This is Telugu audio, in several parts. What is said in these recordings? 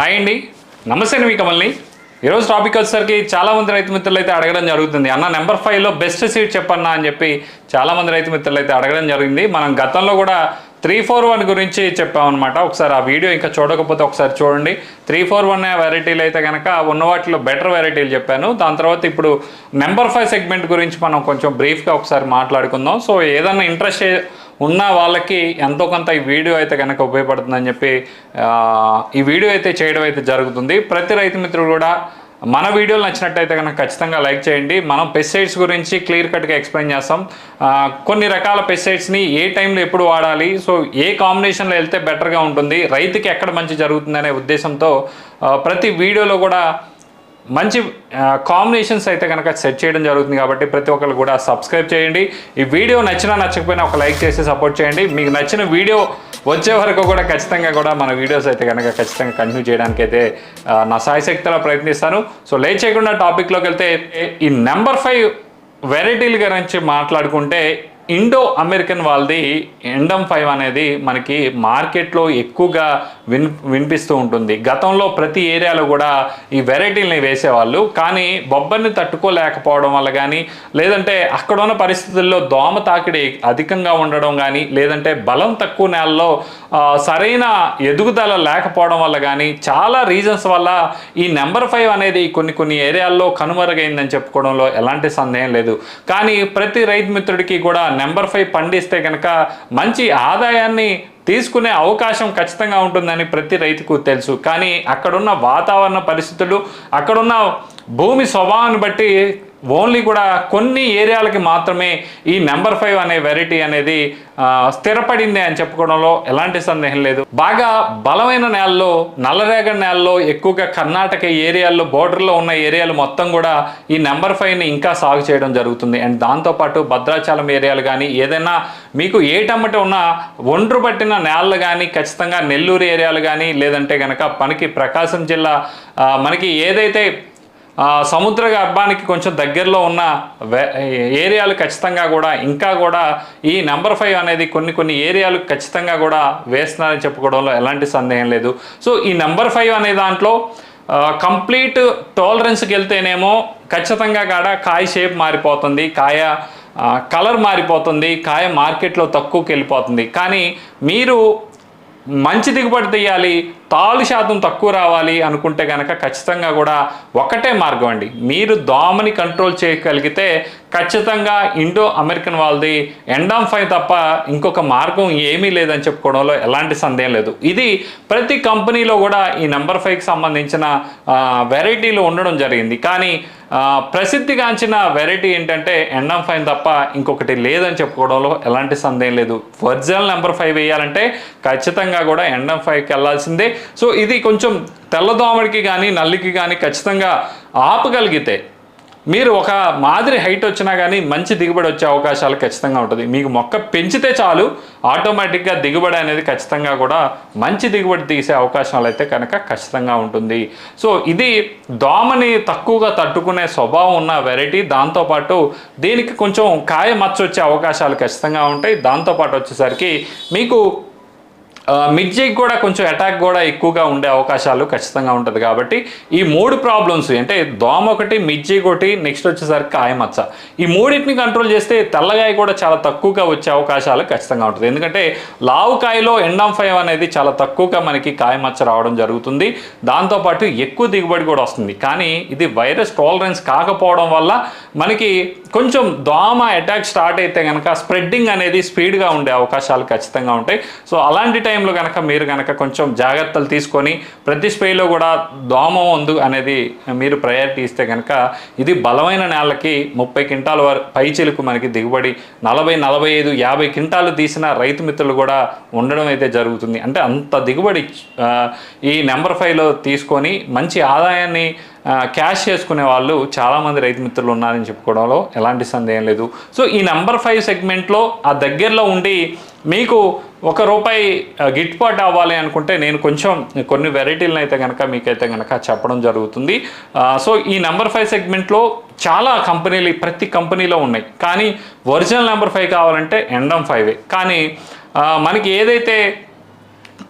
హాయ్ అండి. నమస్తే మీ కమల్ని. ఈరోజు టాపిక్ వచ్చేసరికి చాలామంది రైతు మిత్రులు అయితే అడగడం జరుగుతుంది. అన్న నెంబర్ ఫైవ్లో బెస్ట్ సీట్ చెప్పన్నా అని చెప్పి చాలామంది రైతు మిత్రులు అయితే అడగడం జరిగింది. మనం గతంలో కూడా త్రీ ఫోర్ వన్ గురించి చెప్పామన్నమాట. ఒకసారి ఆ వీడియో ఇంకా చూడకపోతే ఒకసారి చూడండి. త్రీ ఫోర్ వన్ వెరైటీలు అయితే కనుక ఉన్న వాటిలో బెటర్ వెరైటీలు చెప్పాను. దాని తర్వాత ఇప్పుడు నెంబర్ ఫైవ్ సెగ్మెంట్ గురించి మనం కొంచెం బ్రీఫ్గా ఒకసారి మాట్లాడుకుందాం. సో ఏదన్నా ఇంట్రెస్ట్ ఉన్న వాళ్ళకి ఎంతో కొంత ఈ వీడియో అయితే కనుక ఉపయోగపడుతుందని చెప్పి ఈ వీడియో అయితే చేయడం అయితే జరుగుతుంది. ప్రతి రైతు మిత్రుడు కూడా మన వీడియోలు నచ్చినట్టయితే కనుక ఖచ్చితంగా లైక్ చేయండి. మనం పెస్టిసైడ్స్ గురించి క్లియర్ కట్గా ఎక్స్ప్లెయిన్ చేస్తాం. కొన్ని రకాల పెస్టిసైడ్స్ని ఏ టైంలో ఎప్పుడు వాడాలి? సో ఏ కాంబినేషన్లో వెళ్తే బెటర్గా ఉంటుంది? రైతుకి ఎక్కడ మంచి జరుగుతుందనే ఉద్దేశంతో ప్రతి వీడియోలో కూడా మంచి కాంబినేషన్స్ అయితే కనుక సెట్ చేయడం జరుగుతుంది కాబట్టి ప్రతి ఒక్కరు కూడా సబ్స్క్రైబ్ చేయండి. ఈ వీడియో నచ్చినా నచ్చకపోయినా ఒక లైక్ చేసి సపోర్ట్ చేయండి. మీకు నచ్చిన వీడియో వచ్చే వరకు కూడా ఖచ్చితంగా కూడా మన వీడియోస్ అయితే కనుక ఖచ్చితంగా కంటిన్యూ చేయడానికి అయితే నా సాయశక్తిలో ప్రయత్నిస్తాను. సో లేట్ చేయకుండా టాపిక్లోకి వెళ్తే ఈ నెంబర్ ఫైవ్ వెరైటీలు గురించి మాట్లాడుకుంటే ఇండో అమెరికన్ వాళ్ళది ఎండమ్ ఫైవ్ అనేది మనకి మార్కెట్లో ఎక్కువగా విన్ వినిపిస్తూ ఉంటుంది. గతంలో ప్రతి ఏరియాలో కూడా ఈ వెరైటీలని వేసేవాళ్ళు. కానీ బొబ్బర్ని తట్టుకోలేకపోవడం వల్ల కానీ లేదంటే అక్కడ ఉన్న పరిస్థితుల్లో దోమ తాకిడి అధికంగా ఉండడం కానీ లేదంటే బలం తక్కువ నేలలో సరైన ఎదుగుదల లేకపోవడం వల్ల కానీ చాలా రీజన్స్ వల్ల ఈ నెంబర్ ఫైవ్ అనేది కొన్ని కొన్ని ఏరియాల్లో కనుమరుగైందని చెప్పుకోవడంలో ఎలాంటి సందేహం లేదు. కానీ ప్రతి రైతు మిత్రుడికి కూడా నెంబర్ ఫైవ్ పండిస్తే కనుక మంచి ఆదాయాన్ని తీసుకునే అవకాశం ఖచ్చితంగా ఉంటుందని ప్రతి రైతుకు తెలుసు. కానీ అక్కడున్న వాతావరణ పరిస్థితులు అక్కడున్న భూమి స్వభావాన్ని బట్టి ఓన్లీ కూడా కొన్ని ఏరియాలకి మాత్రమే ఈ నెంబర్ ఫైవ్ అనే వెరైటీ అనేది స్థిరపడింది అని చెప్పుకోవడంలో ఎలాంటి సందేహం లేదు. బాగా బలమైన నేలలో నల్లరేగడి నేలలో ఎక్కువగా కర్ణాటక ఏరియాల్లో బోర్డర్లో ఉన్న ఏరియాలు మొత్తం కూడా ఈ నెంబర్ ఫైవ్ని ఇంకా సాగు చేయడం జరుగుతుంది. అండ్ దాంతోపాటు భద్రాచలం ఏరియాలు కానీ ఏదైనా మీకు ఏ టమ్మట ఉన్న ఒండ్రు పట్టిన నేలలు కానీ ఖచ్చితంగా నెల్లూరు ఏరియాలు కానీ లేదంటే కనుక మనకి ప్రకాశం జిల్లా మనకి ఏదైతే సముద్ర గర్భానికి కొంచెం దగ్గరలో ఉన్న వే- ఏరియాలు ఖచ్చితంగా కూడా ఇంకా కూడా ఈ నెంబర్ ఫైవ్ అనేది కొన్ని కొన్ని ఏరియాలు ఖచ్చితంగా కూడా వేస్తున్నారని చెప్పుకోవడంలో ఎలాంటి సందేహం లేదు. సో ఈ నెంబర్ ఫైవ్ అనే దాంట్లో కంప్లీట్ టాలరెన్స్కి వెళ్తేనేమో ఖచ్చితంగా కాడ కాయ షేప్ మారిపోతుంది కాయ కలర్ మారిపోతుంది కాయ మార్కెట్లో తక్కువకి వెళ్ళిపోతుంది. కానీ మీరు మంచి దిగుబడి తీయాలి తాలు శాతం తక్కువ రావాలి అనుకుంటే కనుక ఖచ్చితంగా కూడా ఒకటే మార్గం అండి. మీరు దోమని కంట్రోల్ చేయగలిగితే ఖచ్చితంగా ఇండో అమెరికన్ వాళ్ళది ఎండామ్ ఫైవ్ తప్ప ఇంకొక మార్గం ఏమీ లేదని చెప్పుకోవడంలో ఎలాంటి సందేహం లేదు. ఇది ప్రతి కంపెనీలో కూడా ఈ నెంబర్ ఫైవ్కి సంబంధించిన వెరైటీలు ఉండడం జరిగింది. కానీ ప్రసిద్ధిగాంచిన వెరైటీ ఏంటంటే ఎండం ఫైవ్ తప్ప ఇంకొకటి లేదని చెప్పుకోవడంలో ఎలాంటి సందేహం లేదు. ఒరిజినల్ నెంబర్ ఫైవ్ వేయాలంటే ఖచ్చితంగా కూడా ఎండామ్ ఫైవ్కి వెళ్ళాల్సిందే. సో ఇది కొంచెం తెల్లదోమడికి కానీ నల్లికి కానీ ఖచ్చితంగా ఆపగలిగితే మీరు ఒక మాదిరి హైట్ వచ్చినా కానీ మంచి దిగుబడి వచ్చే అవకాశాలు ఖచ్చితంగా ఉంటుంది. మీకు మొక్క పెంచితే చాలు ఆటోమేటిక్గా దిగుబడి అనేది ఖచ్చితంగా కూడా మంచి దిగుబడి తీసే అవకాశాలు అయితే కనుక ఖచ్చితంగా ఉంటుంది. సో ఇది దోమని తక్కువగా తట్టుకునే స్వభావం ఉన్న వెరైటీ. దాంతోపాటు దీనికి కొంచెం కాయ మచ్చ వచ్చే అవకాశాలు ఖచ్చితంగా ఉంటాయి. దాంతోపాటు వచ్చేసరికి మీకు మిర్జీకి కూడా కొంచెం అటాక్ కూడా ఎక్కువగా ఉండే అవకాశాలు ఖచ్చితంగా ఉంటుంది కాబట్టి ఈ మూడు ప్రాబ్లమ్స్ అంటే దోమ ఒకటి మిర్జీ ఒకటి నెక్స్ట్ వచ్చేసరికి కాయమచ్చ ఈ మూడింటిని కంట్రోల్ చేస్తే తెల్లగాయ కూడా చాలా తక్కువగా వచ్చే అవకాశాలు ఖచ్చితంగా ఉంటుంది. ఎందుకంటే లావు కాయలో ఎండామ్ ఫైవ్ అనేది చాలా తక్కువగా మనకి కాయమచ్చ రావడం జరుగుతుంది. దాంతోపాటు ఎక్కువ దిగుబడి కూడా వస్తుంది. కానీ ఇది వైరస్ టాలరెన్స్ కాకపోవడం వల్ల మనకి కొంచెం దోమ అటాక్ స్టార్ట్ అయితే కనుక స్ప్రెడ్డింగ్ అనేది స్పీడ్గా ఉండే అవకాశాలు ఖచ్చితంగా ఉంటాయి. సో అలాంటి టైంలో కనుక మీరు కనుక కొంచెం జాగ్రత్తలు తీసుకొని ప్రతి స్ప్రేలో కూడా దోమ ఉంది అనేది మీరు ప్రయారిటీ ఇస్తే కనుక ఇది బలమైన నేలకి ముప్పై క్వింటాల వరకు పైచిలకు మనకి దిగుబడి నలభై నలభై ఐదు యాభై క్వింటాలు తీసిన రైతు మిత్రులు కూడా ఉండడం అయితే జరుగుతుంది. అంటే అంత దిగుబడి ఈ నెంబర్ ఫైవ్లో తీసుకొని మంచి ఆదాయాన్ని క్యాష్ చేసుకునే వాళ్ళు చాలామంది రైతు మిత్రులు ఉన్నారని చెప్పుకోవడంలో ఎలాంటి సందేహం లేదు. సో ఈ నెంబర్ ఫైవ్ సెగ్మెంట్లో ఆ దగ్గరలో ఉండి మీకు ఒక రూపాయి గిట్టుబాటు అవ్వాలి అనుకుంటే నేను కొంచెం కొన్ని వెరైటీలను అయితే కనుక మీకైతే కనుక చెప్పడం జరుగుతుంది. సో ఈ నెంబర్ ఫైవ్ సెగ్మెంట్లో చాలా కంపెనీలు ప్రతి కంపెనీలో ఉన్నాయి. కానీ ఒరిజినల్ నెంబర్ ఫైవ్ కావాలంటే ఎండమ్ ఫైవే కానీ మనకి ఏదైతే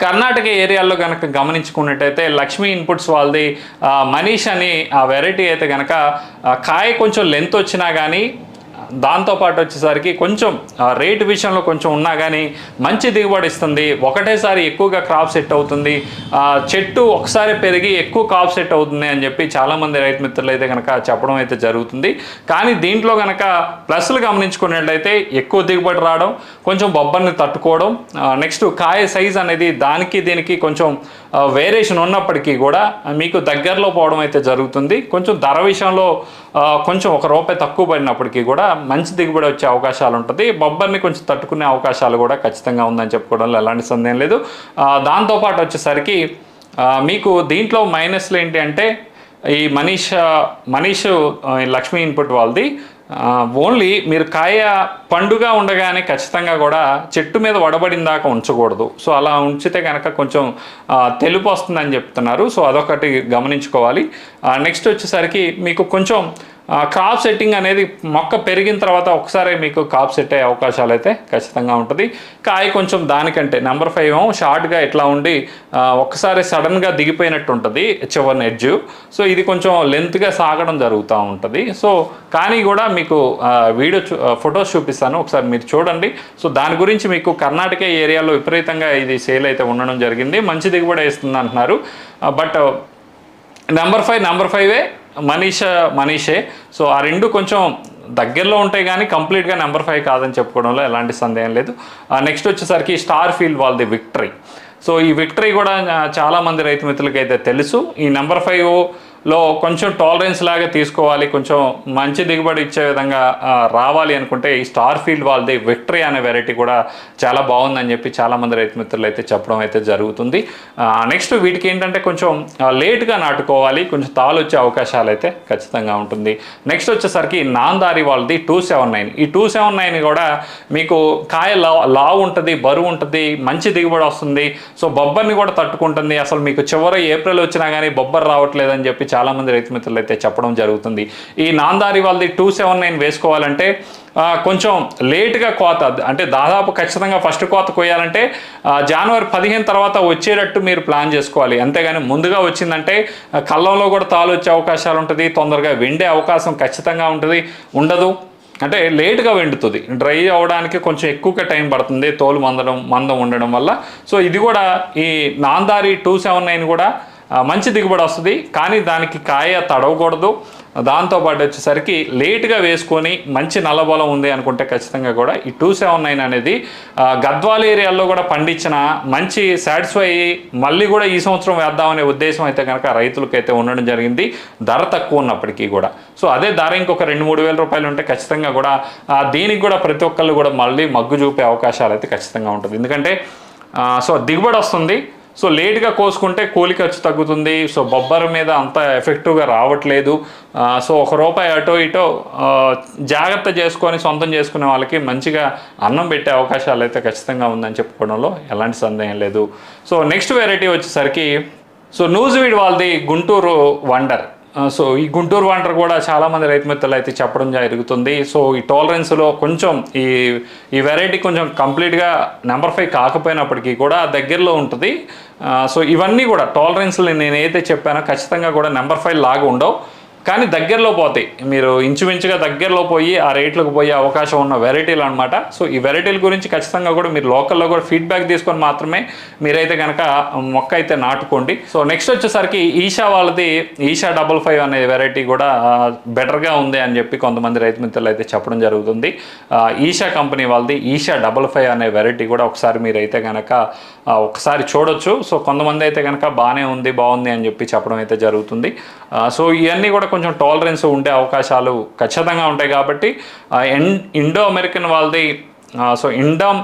కర్ణాటక ఏరియాలో కనుక గమనించుకున్నట్టయితే లక్ష్మీ ఇన్పుట్స్ వాళ్ళది మనీష్ అని ఆ వెరైటీ అయితే కనుక కాయ కొంచెం లెంత్ వచ్చినా కానీ దాంతోపాటు వచ్చేసరికి కొంచెం రేటు విషయంలో కొంచెం ఉన్నా కానీ మంచి దిగుబడి ఇస్తుంది. ఒకటేసారి ఎక్కువగా క్రాప్ సెట్ అవుతుంది. చెట్టు ఒకసారి పెరిగి ఎక్కువ క్రాప్ సెట్ అవుతుంది అని చెప్పి చాలామంది రైతు మిత్రులు అయితే కనుక చెప్పడం అయితే జరుగుతుంది. కానీ దీంట్లో కనుక ప్లస్లు గమనించుకున్నట్లయితే ఎక్కువ దిగుబడి రావడం కొంచెం బొబ్బర్ని తట్టుకోవడం నెక్స్ట్ కాయ సైజ్ అనేది దానికి దీనికి కొంచెం వేరియేషన్ ఉన్నప్పటికీ కూడా మీకు దగ్గరలో పోవడం అయితే జరుగుతుంది. కొంచెం ధర విషయంలో కొంచెం ఒక రూపాయి తక్కువ పడినప్పటికీ కూడా మంచి దిగుబడి వచ్చే అవకాశాలు ఉంటుంది. బొబ్బర్ని కొంచెం తట్టుకునే అవకాశాలు కూడా ఖచ్చితంగా ఉందని చెప్పుకోవడంలో ఎలాంటి సందేహం లేదు. దాంతోపాటు వచ్చేసరికి మీకు దీంట్లో మైనస్లు ఏంటి అంటే ఈ మనీష్ మనీష్ లక్ష్మీ ఇన్పుట్ వాళ్ళది. ఓన్లీ మీరు కాయ పండుగా ఉండగానే ఖచ్చితంగా కూడా చెట్టు మీద వడబడిన దాకా ఉంచకూడదు. సో అలా ఉంచితే కనుక కొంచెం తెలుపు వస్తుందని చెప్తున్నారు. సో అదొకటి గమనించుకోవాలి. నెక్స్ట్ వచ్చేసరికి మీకు కొంచెం క్రాప్ సెట్టింగ్ అనేది మొక్క పెరిగిన తర్వాత ఒకసారి మీకు కాప్ సెట్ అయ్యే అవకాశాలు అయితే ఖచ్చితంగా ఉంటుంది. కాయ కొంచెం దానికంటే నెంబర్ ఫైవ్ ఏమో షార్ట్గా ఇట్లా ఉండి ఆ, ఒక్కసారి సడన్గా దిగిపోయినట్టు ఉంటుంది చివరి ఎడ్జ్ సో ఇది కొంచెం లెంత్గా సాగడం జరుగుతూ ఉంటుంది. సో కానీ కూడా మీకు వీడియో చూ ఫొటోస్ చూపిస్తాను. ఒకసారి మీరు చూడండి. సో దాని గురించి మీకు కర్ణాటక ఏరియాలో విపరీతంగా ఇది సేల్ అయితే ఉండడం జరిగింది. మంచి దిగుబడి వేస్తుంది అంటున్నారు. బట్ నెంబర్ ఫైవ్ నెంబర్ ఫైవే మనీష మనీషే. సో ఆ రెండు కొంచెం దగ్గరలో ఉంటాయి కానీ కంప్లీట్గా నెంబర్ ఫైవ్ కాదని చెప్పుకోవడంలో ఎలాంటి సందేహం లేదు. నెక్స్ట్ వచ్చేసరికి స్టార్ ఫీల్డ్ వాళ్ళది విక్టరీ. సో ఈ విక్టరీ కూడా చాలామంది రైతు మిత్రులకి అయితే తెలుసు. ఈ నెంబర్ ఫైవ్ లో కొంచెం టాలరెన్స్ లాగా తీసుకోవాలి కొంచెం మంచి దిగుబడి ఇచ్చే విధంగా రావాలి అనుకుంటే ఈ స్టార్ ఫీల్డ్ వాళ్ళది విక్టరీ అనే వెరైటీ కూడా చాలా బాగుందని చెప్పి చాలామంది రైతు మిత్రులు అయితే చెప్పడం అయితే జరుగుతుంది. నెక్స్ట్ వీటికి ఏంటంటే కొంచెం లేట్గా నాటుకోవాలి కొంచెం తాలు వచ్చే అవకాశాలు అయితే ఖచ్చితంగా ఉంటుంది. నెక్స్ట్ వచ్చేసరికి నాందారి వాళ్ళది టూ సెవెన్ నైన్ ఈ టూ సెవెన్ నైన్ కూడా మీకు కాయ లా లావు ఉంటుంది బరువు ఉంటుంది మంచి దిగుబడి వస్తుంది. సో బొబ్బర్ని కూడా తట్టుకుంటుంది. అసలు మీకు చివరి ఏప్రిల్ వచ్చినా కానీ బొబ్బర్ రావట్లేదని చెప్పి చాలామంది రైతు మిత్రులు అయితే చెప్పడం జరుగుతుంది. ఈ నాందారి వాళ్ళది టూ సెవెన్ నైన్ వేసుకోవాలంటే కొంచెం లేట్గా కోత అంటే దాదాపు ఖచ్చితంగా ఫస్ట్ కోత కొయ్యాలంటే జనవరి పదిహేను తర్వాత వచ్చేటట్టు మీరు ప్లాన్ చేసుకోవాలి. అంతేగాని ముందుగా వచ్చిందంటే కళ్ళంలో కూడా తాలు వచ్చే అవకాశాలు ఉంటుంది తొందరగా వెండే అవకాశం ఖచ్చితంగా ఉంటుంది ఉండదు. అంటే లేట్గా వెండుతుంది. డ్రై అవ్వడానికి కొంచెం ఎక్కువగా టైం పడుతుంది తోలు మందడం మందం ఉండడం వల్ల. సో ఇది కూడా ఈ నాందారి టూ సెవెన్ నైన్ కూడా మంచి దిగుబడి వస్తుంది. కానీ దానికి కాయ తడవకూడదు. దాంతోపాటు వచ్చేసరికి లేట్గా వేసుకొని మంచి నల్లబలం ఉంది అనుకుంటే ఖచ్చితంగా కూడా ఈ టూ సెవెన్ నైన్ అనేది గద్వాల ఏరియాలో కూడా పండించిన మంచి సాటిస్ఫై అయ్యి మళ్ళీ కూడా ఈ సంవత్సరం వేద్దామనే ఉద్దేశం అయితే కనుక రైతులకైతే ఉండడం జరిగింది. ధర తక్కువ ఉన్నప్పటికీ కూడా. సో అదే ధర ఇంకొక రెండు మూడు వేల రూపాయలు ఉంటే ఖచ్చితంగా కూడా దీనికి కూడా ప్రతి ఒక్కళ్ళు కూడా మళ్ళీ మగ్గు చూపే అవకాశాలు అయితే ఖచ్చితంగా ఉంటుంది. ఎందుకంటే సో దిగుబడి వస్తుంది. సో లేట్గా కోసుకుంటే కూలి ఖర్చు తగ్గుతుంది. సో బొబ్బర మీద అంత ఎఫెక్టివ్గా రావట్లేదు. సో ఒక రూపాయి అటో ఇటో జాగ్రత్త చేసుకొని సొంతం చేసుకునే వాళ్ళకి మంచిగా అన్నం పెట్టే అవకాశాలు అయితే ఖచ్చితంగా ఉందని చెప్పుకోవడంలో ఎలాంటి సందేహం లేదు. సో నెక్స్ట్ వెరైటీ వచ్చేసరికి సో నూజివీడ్ వాళ్ళది గుంటూరు వండర్. సో ఈ గుంటూరు వంటర్ కూడా చాలా మంది రైతు మిత్రులు అయితే చెప్పడం జరుగుతుంది. సో ఈ టాలరెన్స్లో కొంచెం ఈ ఈ వెరైటీ కొంచెం కంప్లీట్గా నెంబర్ ఫైవ్ కాకపోయినప్పటికీ కూడా దగ్గరలో ఉంటుంది. సో ఇవన్నీ కూడా టాలరెన్స్లు నేను ఏదైతే చెప్పానో ఖచ్చితంగా కూడా నెంబర్ ఫైవ్ లాగా ఉండవు. కానీ దగ్గరలో పోతాయి. మీరు ఇంచుమించుగా దగ్గరలో పోయి ఆ రేట్లకు పోయే అవకాశం ఉన్న వెరైటీలు అనమాట సో ఈ వెరైటీల గురించి ఖచ్చితంగా కూడా మీరు లోకల్లో కూడా ఫీడ్బ్యాక్ తీసుకొని మాత్రమే మీరైతే కనుక మొక్క అయితే నాటుకోండి. సో నెక్స్ట్ వచ్చేసరికి ఈషా వాళ్ళది ఈషా డబల్ ఫైవ్ అనే వెరైటీ కూడా బెటర్గా ఉంది అని చెప్పి కొంతమంది రైతు మిత్రులు అయితే చెప్పడం జరుగుతుంది. ఈషా కంపెనీ వాళ్ళది ఈషా డబల్ ఫైవ్ అనే వెరైటీ కూడా ఒకసారి మీరైతే కనుక ఒకసారి చూడొచ్చు. సో కొంతమంది అయితే కనుక బాగానే ఉంది బాగుంది అని చెప్పి చెప్పడం అయితే జరుగుతుంది. సో ఇవన్నీ కూడా కొంచెం టాలరెన్స్ ఉండే అవకాశాలు ఖచ్చితంగా ఉంటాయి కాబట్టి ఇండో అమెరికన్ వాళ్ళది సో ఇండమ్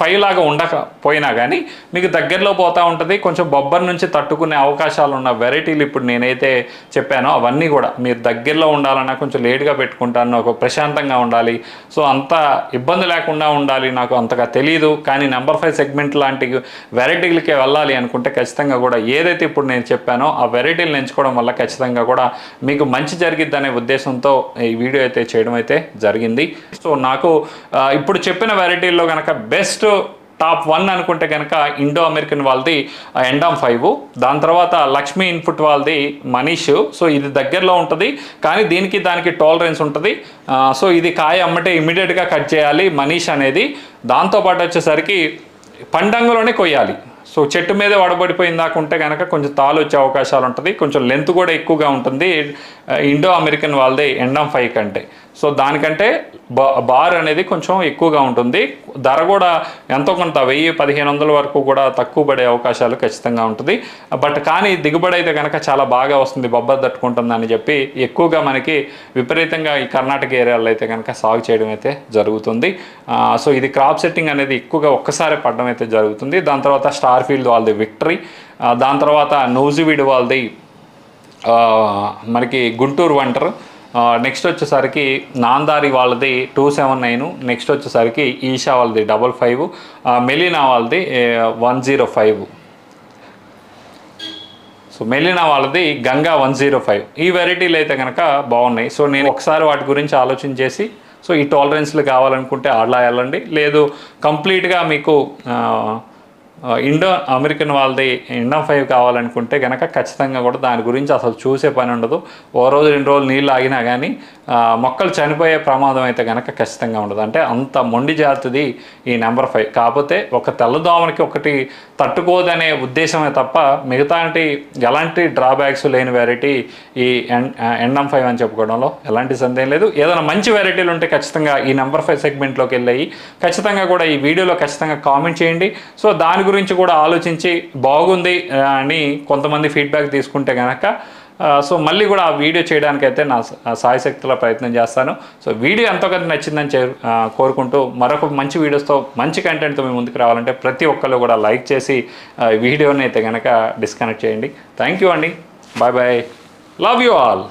ఫైవ్ లాగా ఉండకపోయినా కానీ మీకు దగ్గరలో పోతూ ఉంటుంది. కొంచెం బొబ్బర్ నుంచి తట్టుకునే అవకాశాలు ఉన్న వెరైటీలు ఇప్పుడు నేనైతే చెప్పానో. అవన్నీ కూడా మీరు దగ్గరలో ఉండాలన్నా కొంచెం లేట్గా పెట్టుకుంటాను. ఒక ప్రశాంతంగా ఉండాలి. సో అంత ఇబ్బంది లేకుండా ఉండాలి నాకు అంతగా తెలియదు కానీ నెంబర్ ఫైవ్ సెగ్మెంట్ లాంటి వెరైటీలకే వెళ్ళాలి అనుకుంటే ఖచ్చితంగా కూడా ఏదైతే ఇప్పుడు నేను చెప్పానో ఆ వెరైటీలు ఎంచుకోవడం వల్ల ఖచ్చితంగా కూడా మీకు మంచి జరిగిద్ది అనే ఉద్దేశంతో ఈ వీడియో అయితే చేయడం అయితే జరిగింది. సో నాకు ఇప్పుడు చెప్పిన వెరైటీల్లో కనుక బెస్ట్ టాప్ వన్ అనుకుంటే కనుక ఇండో అమెరికన్ వాళ్ళది ఎండామ్ ఫైవ్ దాని తర్వాత లక్ష్మీ ఇన్పుట్ వాళ్ళది మనీష్. సో ఇది దగ్గరలో ఉంటుంది కానీ దీనికి దానికి టాలరెన్స్ ఉంటుంది. సో ఇది కాయ అమ్మటే ఇమీడియట్గా కట్ చేయాలి మనీష్ అనేది. దాంతోపాటు వచ్చేసరికి పండంగలోనే కొయ్యాలి. సో చెట్టు మీద వడబడిపోయిన ఉంటే కనుక కొంచెం తాలు వచ్చే అవకాశాలు ఉంటుంది. కొంచెం లెంత్ కూడా ఎక్కువగా ఉంటుంది ఇండో అమెరికన్ వాళ్ళది ఎండమ్ ఫైవ్ కంటే. సో దానికంటే బార్ అనేది కొంచెం ఎక్కువగా ఉంటుంది. ధర కూడా ఎంతో కొంత వెయ్యి పదిహేను వందల వరకు కూడా తక్కువ పడే అవకాశాలు ఖచ్చితంగా ఉంటుంది. బట్ కానీ దిగుబడి అయితే కనుక చాలా బాగా వస్తుంది బొబ్బర్ తట్టుకుంటుందని చెప్పి ఎక్కువగా మనకి విపరీతంగా ఈ కర్ణాటక ఏరియాలో అయితే కనుక సాగు చేయడం అయితే జరుగుతుంది. సో ఇది క్రాప్ సెట్టింగ్ అనేది ఎక్కువగా ఒక్కసారి పడడం అయితే జరుగుతుంది. దాని తర్వాత స్టార్ ఫీల్డ్ వాళ్ళది విక్టరీ దాని తర్వాత నూజివీడ్ వాళ్ళది మనకి గుంటూరు వంటర్. నెక్స్ట్ వచ్చేసరికి నాందారి వాళ్ళది టూ సెవెన్ నైన్ నెక్స్ట్ వచ్చేసరికి ఈషా వాళ్ళది డబల్ ఫైవ్ మెలినా వాళ్ళది వన్ జీరో ఫైవ్ సో మెలినా వాళ్ళది గంగా వన్ జీరో ఫైవ్ ఈ వెరైటీలు అయితే కనుక బాగున్నాయి. సో నేను ఒకసారి వాటి గురించి ఆలోచన చేసి సో ఈ టాలరెన్స్లు కావాలనుకుంటే అలా వెళ్ళండి. లేదు కంప్లీట్గా మీకు ఇండో అమెరికన్ వాళ్ళది ఇండో ఫైవ్ కావాలనుకుంటే కనుక ఖచ్చితంగా కూడా దాని గురించి అసలు చూసే పని ఉండదు. ఓ రోజు రెండు రోజులు నీళ్ళు ఆగినా కానీ మొక్కలు చనిపోయే ప్రమాదం అయితే కనుక ఖచ్చితంగా ఉండదు. అంటే అంత మొండి జాతిది ఈ నెంబర్ ఫైవ్. కాకపోతే ఒక తెల్లదోమనికి ఒకటి తట్టుకోదనే ఉద్దేశమే తప్ప మిగతాంటి ఎలాంటి డ్రాబ్యాక్స్ లేని వెరైటీ ఈ ఎండం ఫైవ్ అని చెప్పుకోవడంలో ఎలాంటి సందేహం లేదు. ఏదైనా మంచి వెరైటీలు ఉంటే ఖచ్చితంగా ఈ నెంబర్ ఫైవ్ సెగ్మెంట్లోకి వెళ్ళాయి ఖచ్చితంగా కూడా ఈ వీడియోలో ఖచ్చితంగా కామెంట్ చేయండి. సో దాని గురించి కూడా ఆలోచించి బాగుంది అని కొంతమంది ఫీడ్బ్యాక్ తీసుకుంటే కనుక సో మళ్ళీ కూడా ఆ వీడియో చేయడానికైతే నా సాయశక్తిలో ప్రయత్నం చేస్తాను. సో వీడియో ఎంతో కొంత నచ్చిందని చే కోరుకుంటూ మరొక మంచి వీడియోస్తో మంచి కంటెంట్తో మీ ముందుకు రావాలంటే ప్రతి ఒక్కళ్ళు కూడా లైక్ చేసి వీడియోని అయితే కనుక డిస్కనెక్ట్ చేయండి. థ్యాంక్ యూ అండి. Bye bye love you all